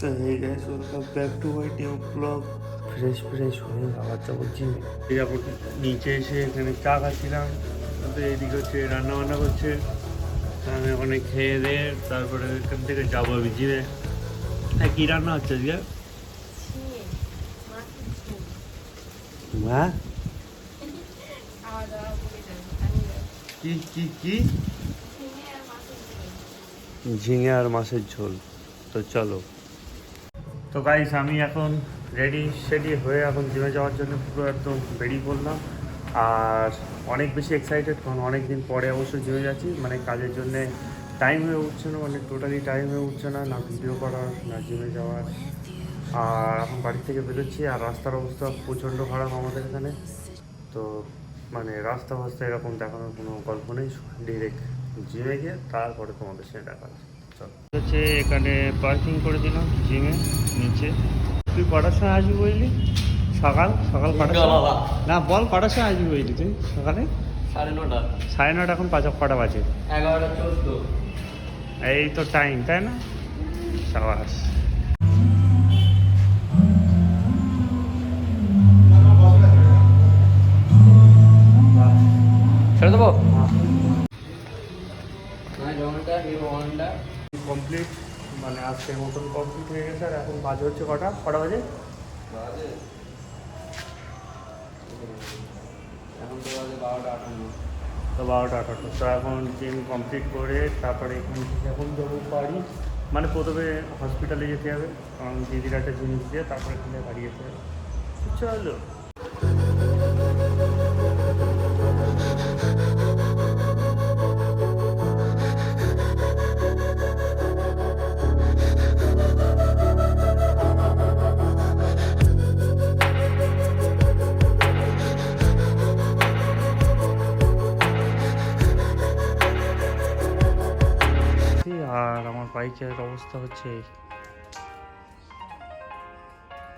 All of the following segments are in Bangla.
তো hey guys welcome back to my new blog fresh fresh হয়ে আবার যাব জিমে এরকম নিচে এসে এখানে চা খাচ্ছিলাম তারপরে এদিকে হচ্ছে রান্না বান্না করছে। আমি ওখানে খেয়ে দিয়ে তারপরে এখান থেকে যাব আমি জিমে। হ্যাঁ কী রান্না হচ্ছে আজকে? হ্যাঁ। কি কি কি। ঝিঙে আর মাছের ঝোল। তো চলো। তো গাইস আমি এখন রেডি সেডি হয়ে এখন জিমে যাওয়ার জন্য পুরো একদম বেরিয়ে পড়লাম আর অনেক বেশি এক্সাইটেড কারণ অনেক দিন পরে অবশ্য জিমে যাচ্ছি। মানে কাজের জন্য টাইম হয়ে উঠছে না মানে টোটালি টাইম হয়ে উঠছে না না ভিডিও করার, না জিমে যাওয়ার। আর এখন বাড়ি থেকে বেরোচ্ছি আর রাস্তার অবস্থা প্রচণ্ড খারাপ আমাদের এখানে। তো মানে রাস্তা ফাস্তা এরকম দেখানোর কোনো গল্প নেই ডিরেক্ট জিমে গিয়ে তারপরে তোমাদের সাথে দেখা হচ্ছে এখানে পার্কিং করে দিলাম জিমে নিচে। তুই কটার সময় আসবি বললি? সকাল? সকাল কটার সময়? না বল কটার সময় আসবি বললি তুই? সকালে? সাড়ে নটা। সাড়ে নটা এখন পাঁচ কটা বাজে? এগারোটা চোদ্দ। এই তো টাইম তাই না? সাবাস। ছেড়ে দেবো? কমপ্লিট মানে আজকের মতন কমপ্লিট হয়ে গেছে আর এখন বাজে হচ্ছে কটা? কটা বাজে? এখন তো বাজে বারোটা আটান্ন তো বারোটা আঠারো। তো এখন জিম কমপ্লিট করে তারপরে এখান থেকে এখন যাব বাড়ি। মানে প্রথমে হসপিটালে যেতে হবে কারণ দিদির একটা জিনিস দিয়ে তারপরে এখানে বাড়ি যেতে হবে। চলো। বাইকের অবস্থা হচ্ছে।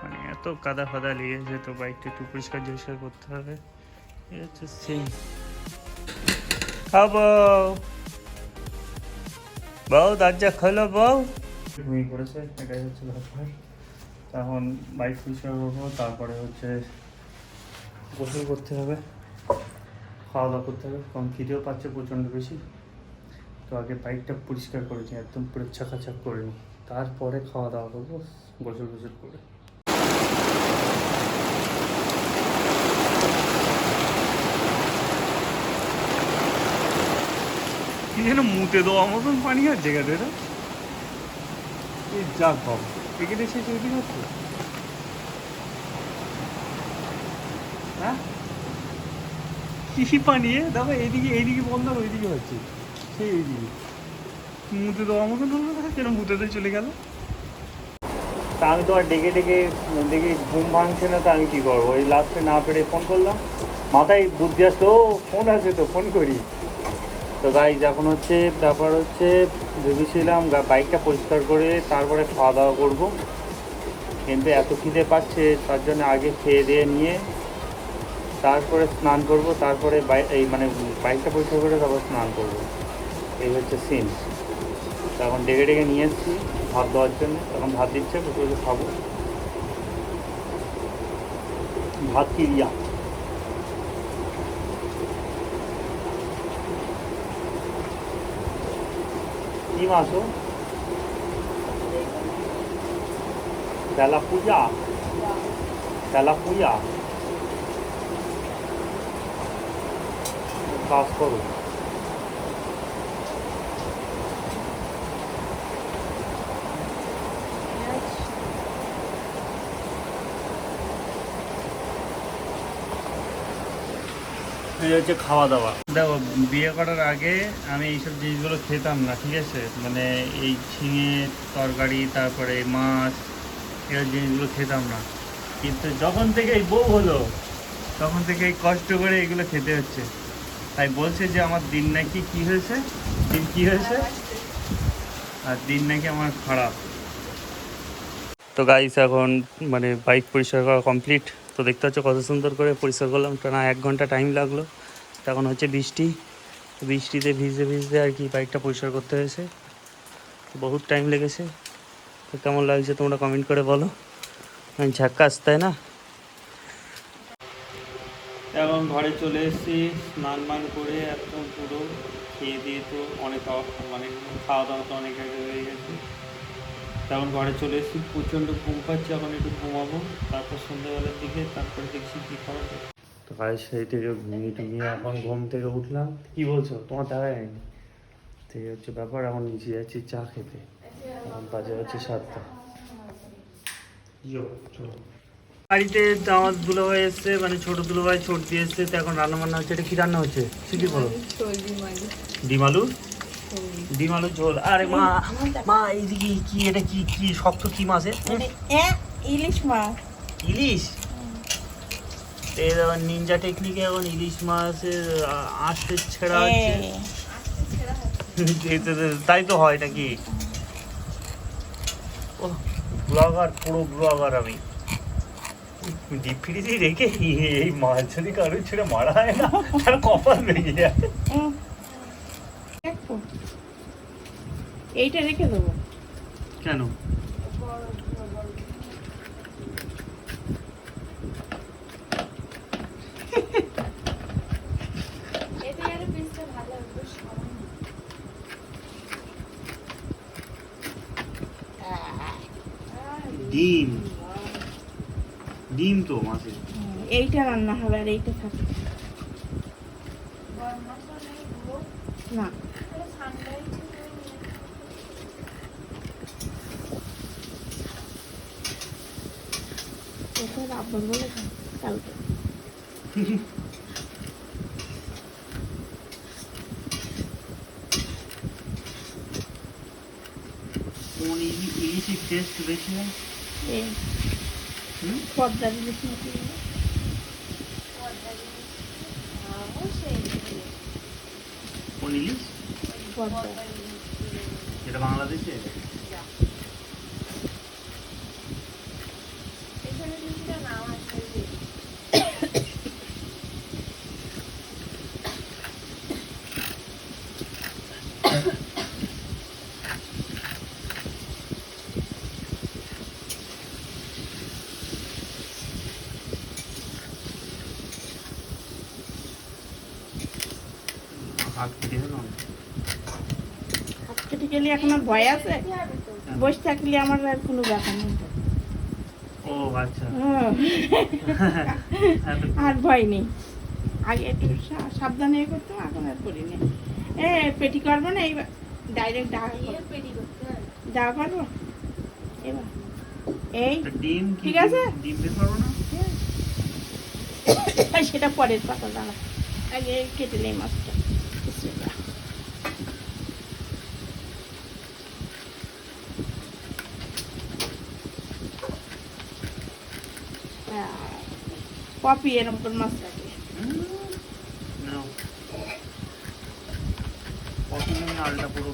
মানে এত কাদা ফাদা লেগেছে তো বাইকটা একটু পরিষ্কার পরিষ্কার করতে হবে। এই হচ্ছে সেই। খাব। বউ, দরজা খোলো বউ। ঘুমিয়ে পড়েছে, এটাই হচ্ছে ব্যাপার। এখন বাইক পরিষ্কার করব, তারপরে হচ্ছে গোসল করতে হবে খাওয়া দাওয়া করতে হবে, কারণ খিদেও পাচ্ছে প্রচণ্ড বেশি। তো আগে বাইকটা পরিষ্কার করেছি একদম পুরো চাকাচাক করে নিই। তারপরে খাওয়া দাওয়া করব, গোসল গোসল করে। কি যেন মুতে দেওয়া মতন পানি আছে গেছে এটা যা কম এখানে এসে তৈরি হচ্ছে? হ্যাঁ? কি পানি? দেখো এইদিকে এইদিকে বন্ধ আর ওইদিকে হচ্ছে। সেই মুতে দেওয়ার মতন হলো না কেন চলে গেল? তা আমি তো আর ডেকে ডেকে দেখি ঘুম ভাঙছে না, তো আমি কি করব? ওই লাস্টে না পেরে ফোন করলাম। মাথায় বুদ্ধি আসতো ফোন আছে তো, ফোন করি। তো গাইজ এখন হচ্ছে ব্যাপার হচ্ছে, ভেবেছিলাম বাইকটা পরিষ্কার করে তারপরে খাওয়া দাওয়া করব। কিন্তু এত খিদে পাচ্ছে, তার জন্য আগে খেয়ে দিয়ে নিয়ে তারপরে স্নান করব, তারপরে এই মানে বাইকটা পরিষ্কার করে তারপর স্নান করব। এই হচ্ছে সিন তখন ডেকে ডেকে নিয়ে এসেছি ভাত দেওয়ার জন্য। তখন ভাত দিচ্ছে বসে বসে খাব। ভাত কি রিয়া কি মাছ ও? তেলাপুয়া তেলাপুয়া কাজ করো। এই হচ্ছে খাওয়া দাওয়া। দেখো বিয়ে করার আগে আমি এইসব জিনিসগুলো খেতাম না ঠিক আছে? মানে এই ঝিঙে তরকারি তারপরে মাছ এসব জিনিসগুলো খেতাম না। কিন্তু যখন থেকে এই বউ হলো তখন থেকে এই কষ্ট করে এগুলো খেতে হচ্ছে। তাই বলছে যে আমার দিন নাকি কি হয়েছে? দিন কি হয়েছে? আর দিন নাকি আমার খারাপ। তো গাইস এখন মানে বাইক পরিষ্কার করা কমপ্লিট তো দেখতে হচ্ছে কত সুন্দর করে পরিষ্কার করলাম। টানা এক ঘণ্টা টাইম লাগল। তখন হচ্ছে বৃষ্টি। বৃষ্টিতে ভিজতে ভিজতে আর কি বাইকটা পরিষ্কার করতে হয়েছে। বহুত টাইম লেগেছে। তো কেমন লাগছে তোমরা কমেন্ট করে বলো। ঝাক্কা ঝাক্কাস তাই না? এখন ঘরে চলে এসেছি, স্নান মান করে একদম পুরো খেয়ে দিয়ে তো অনেক মানে খাওয়া দাওয়া তো অনেক আগে হয়ে গেছে। তখন ঘরে চলে এসেছি প্রচণ্ড ঘুম পাচ্ছে এখন একটু ঘুমাবো তারপর সন্ধ্যেবেলার দিকে তারপরে দেখছি কী খাওয়া যায়। তো কাজ সেই থেকে ঘুমিয়ে টুমিয়ে এখন ঘুম থেকে উঠলাম। কি বলছো? তোমার দেখা যায়নি? তো এই হচ্ছে ব্যাপার এখন নিচে যাচ্ছি চা খেতে। এখন বাজে হচ্ছে সাতটা। বাড়িতে আমার দুলোভাই এসছে মানে ছোট দুলোভাই ছোট দিয়ে এসছে তো এখন রান্না বান্না হচ্ছে এটা কি রান্না হচ্ছে? বলো। ডিম আলু? ডিম ঝোল। আরে মা মা এইদিকে কি এটা কি কি শক্ত কি মাছ ইলিশ মাছ। ইলিশ? এই দেখো নিনজা টেকনিকে এখন ইলিশ মাছের আঁশে ছেঁড়া হচ্ছে। তাই তো হয় নাকি? ও ব্লগার পুরো ব্লগার আমি। ডিপ ফ্রিজে রেখে এই মাছ যদি কারোর ছেড়ে মারা হয় না তার কপাল ভেঙে যায়। এইটা রেখে দেবো। কেন? ডিম। ডিম তো মাছের এইটা রান্না হবে আর এইটা থাকবে না। কোথায় রাব্বার বলে কালকে কোন ইলি- ইলিশের টেস্ট বেশি হয় এই হুম? পর্দা ইলিশ নাকি কোন ইলিশ পর্দা যেটা বাংলাদেশে হাত কেটে গেল গেলে এখন আর ভয় আছে? বসে থাকলে আমার আর কোনো ব্যাপার নেই। ও আচ্ছা। আর ভয় নেই। আগে একটু সাবধানে এ করতাম এখন আর করি না। এ পেটি করব না এইবার ডাইরেক্ট ডাকা ডাকা করব? এবার। এই তা ডিম ঠিক আছে? ডিম বের করব না? সেটা পরের কথা দাঁড়া। আগে কেটে নেই মাছটা। পপি এরকম করে মাছ রাখে. কতদিন পুরো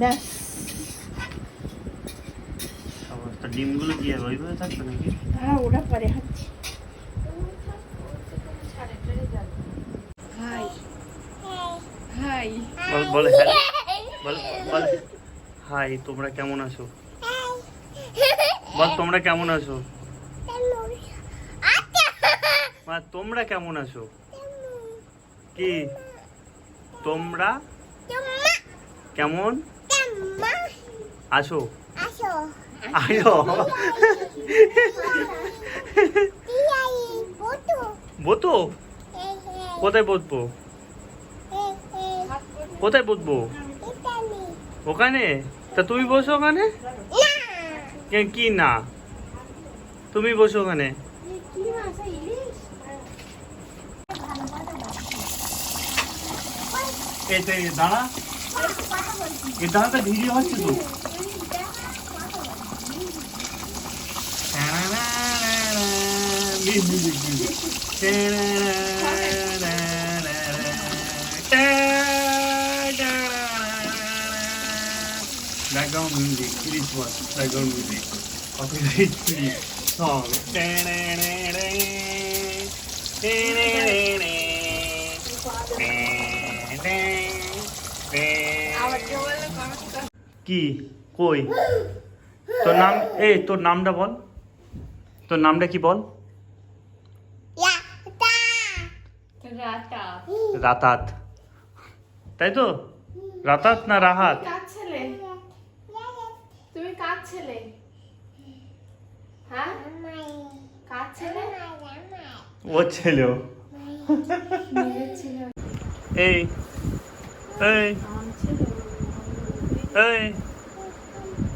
ব্যাস অবস্থা ডিমগুলো কি আর ওইভাবে থাকবে নাকি? হ্যাঁ ওরা পরে হাঁটছি হাই হাই বল বলে বল বল। হাই তোমরা কেমন আছো? বল তোমরা কেমন আছো? মা তোমরা কেমন আছো? কি? তোমরা? কেমন? আছো? বসবো কোথায় বসবো ওখানে তা তুমি বসো ওখানে কে- না তুমি বসো ওখানে দাঁড়া এই দাঁড়াটা ভিডিও হচ্ছে তো music music background music please watch background music copyright free song কি? কই? তোর নাম? এই, তোর নামটা বল। তোর নামটা কি বল? রাতাত। তাই তো? রাতাত না রাহাত? ছেলে? তুমি কার ছেলে? হ্যাঁ? কার ছেলে? ও ছেলে এই এই এই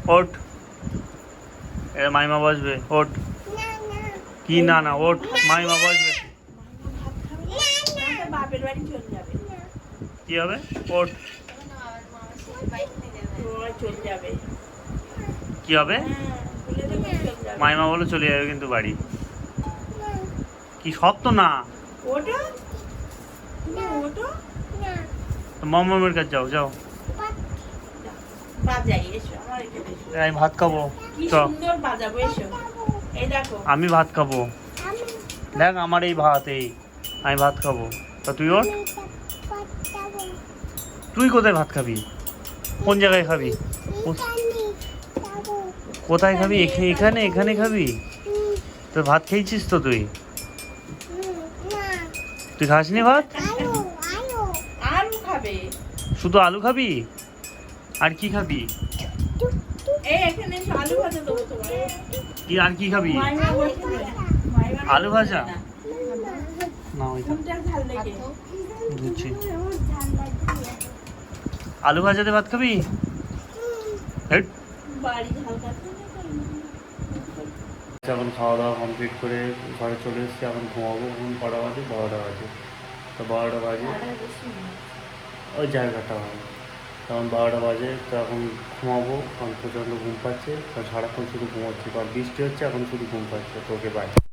ওঠ। এ মাইমা বসবে ওঠ। কি না না ওঠ মাইমা বসবে। বাড়ি চলে যাবে। কি হবে? চলে যাবে। কি হবে? হ্যাঁ বলে চলে যাবে। মাইমা বলে চলে যাবে কিন্তু বাড়ি। কি সব তো না মামামের কাছে যাও যাও। আমি ভাত খাব। চ। সুন্দর বাজাবো এসো। এই দেখো। আমি ভাত খাব। দেখ আমার এই ভাত এই। আমি ভাত খাব। তা তুই ওঠ তুই কোথায় ভাত খাবি? কোন জায়গায় খাবি? কোথায় খাবি? এখে- এখানে? এখানে খাবি? তোর ভাত খেয়েছিস তো তুই? তুই খাসনি ভাত? শুধু আলু খাবি? আর কি খাবি? কি আর কি খাবি? আলু ভাজা? আলু ভাজাতে ভাত খাবি? খাচ্ছে এখন খাওয়া দাওয়া কমপ্লিট করে ঘরে চলে এসেছি, এখন ঘুমাবো ঘুম কটা বাজে? বারোটা বাজে। তো বারোটা বাজে। ওই জায়গাটা হয় তখন বারোটা বাজে, তো এখন ঘুমাবো। এখন প্রচণ্ড ঘুম পাচ্ছে। সারাক্ষণ শুধু ঘুমোচ্ছি। কারণ বৃষ্টি হচ্ছে, এখন শুধু ঘুম পাচ্ছে। তোকে বাই